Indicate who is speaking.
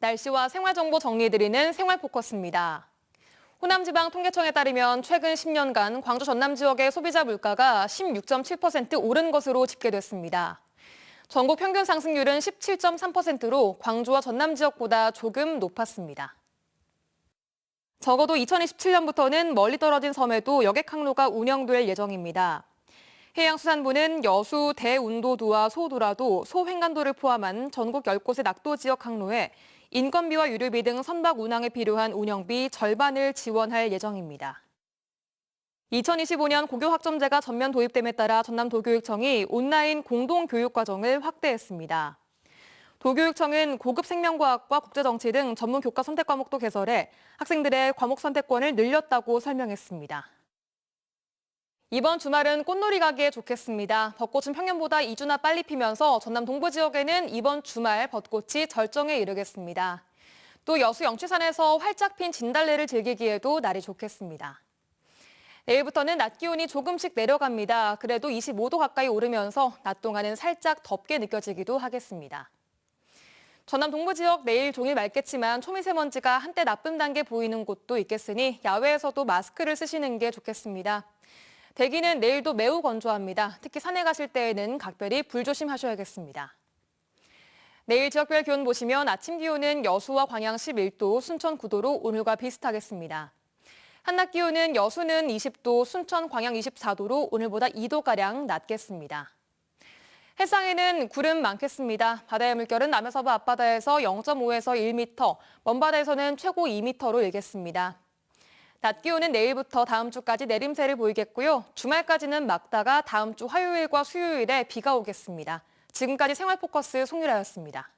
Speaker 1: 날씨와 생활정보 정리해드리는 생활포커스입니다. 호남지방통계청에 따르면 최근 10년간 광주 전남 지역의 소비자 물가가 16.7% 오른 것으로 집계됐습니다. 전국 평균 상승률은 17.3%로 광주와 전남 지역보다 조금 높았습니다. 적어도 2027년부터는 멀리 떨어진 섬에도 여객 항로가 운영될 예정입니다. 해양수산부는 여수 대운도도와 소도라도, 소횡간도를 포함한 전국 10곳의 낙도 지역 항로에 인건비와 유류비 등 선박 운항에 필요한 운영비 절반을 지원할 예정입니다. 2025년 고교 학점제가 전면 도입됨에 따라 전남 도교육청이 온라인 공동 교육 과정을 확대했습니다. 도교육청은 고급 생명과학과 국제정치 등 전문 교과 선택 과목도 개설해 학생들의 과목 선택권을 늘렸다고 설명했습니다. 이번 주말은 꽃놀이 가기에 좋겠습니다. 벚꽃은 평년보다 2주나 빨리 피면서 전남 동부 지역에는 이번 주말 벚꽃이 절정에 이르겠습니다. 또 여수 영취산에서 활짝 핀 진달래를 즐기기에도 날이 좋겠습니다. 내일부터는 낮 기온이 조금씩 내려갑니다. 그래도 25도 가까이 오르면서 낮 동안은 살짝 덥게 느껴지기도 하겠습니다. 전남 동부 지역 내일 종일 맑겠지만 초미세먼지가 한때 나쁨 단계 보이는 곳도 있겠으니 야외에서도 마스크를 쓰시는 게 좋겠습니다. 대기는 내일도 매우 건조합니다. 특히 산에 가실 때에는 각별히 불조심하셔야겠습니다. 내일 지역별 기온 보시면 아침 기온은 여수와 광양 11도, 순천 9도로 오늘과 비슷하겠습니다. 한낮 기온은 여수는 20도, 순천, 광양 24도로 오늘보다 2도가량 낮겠습니다. 해상에는 구름 많겠습니다. 바다의 물결은 남해서부 앞바다에서 0.5에서 1m, 먼바다에서는 최고 2m로 일겠습니다. 낮 기온은 내일부터 다음 주까지 내림세를 보이겠고요. 주말까지는 막다가 다음 주 화요일과 수요일에 비가 오겠습니다. 지금까지 생활 포커스 송유라였습니다.